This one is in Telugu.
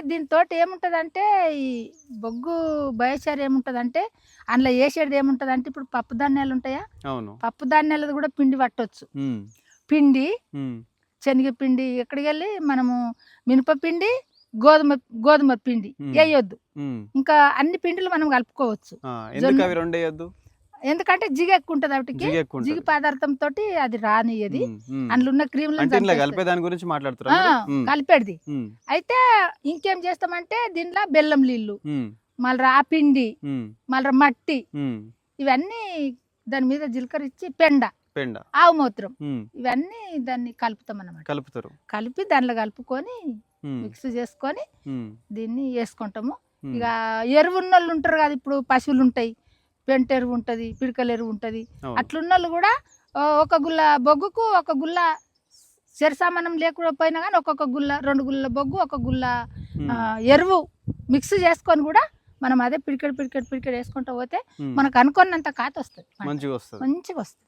దీంతో ఏముంటదంటే ఈ బొగ్గు బయోచార్ ఏముంటదంటే అందులో వేసేది ఏముంటదంటే ఇప్పుడు పప్పు ధాన్యాలు ఉంటాయా? పప్పు ధాన్యాలది కూడా పిండి పట్టొచ్చు. పిండి శనగపిండి ఎక్కడికి వెళ్ళి మనము మినపపిండి గోధుమ గోధుమ పిండి. వేయొద్దు. ఇంకా అన్ని పిండిలు మనం కలుపుకోవచ్చు. ఎందుకంటే జిగ ఎక్కువ ఉంటుంది వాటికి జిగి. పదార్థం తోటి అది రానియది. అందులో ఉన్న క్రీములు కలిపే దాని గురించి మాట్లాడుతున్నా కలిపేది. అయితే ఇంకేం చేస్తామంటే దీంట్లో బెల్లం నీళ్ళు మళ్ళీ ఆ పిండి మళ్ళీ మట్టి ఇవన్నీ దాని మీద జీలకర్ర ఇచ్చి పెండ పెండ. ఆవు మూత్రం. ఇవన్నీ దాన్ని కలుపుతాం అన్నమాట కలుపుతారు. కలిపి దాంట్లో కలుపుకొని మిక్స్ చేసుకొని దీన్ని వేసుకుంటాము. ఇక ఎరువు ఉన్నోళ్ళు ఉంటారు కదా ఇప్పుడు పశువులు ఉంటాయి పెంట ఎరువు ఉంటుంది పిడకల ఎరువు ఉంటుంది. అట్లున్నోళ్ళు కూడా ఒక గుల్ల బొగ్గుకు ఒక గుల్ల సరిసామానం లేకపోయినా కానీ ఒక్కొక్క గుల్ల రెండు గుల్ల బొగ్గు ఒక గుల్ల ఎరువు మిక్స్ చేసుకొని కూడా మనం అదే పిడికెడు పిడికెడు పిడికెడు వేసుకుంటూ పోతే. మనకు అనుకున్నంత కాత వస్తుంది మంచిగా వస్తుంది మంచిగా వస్తుంది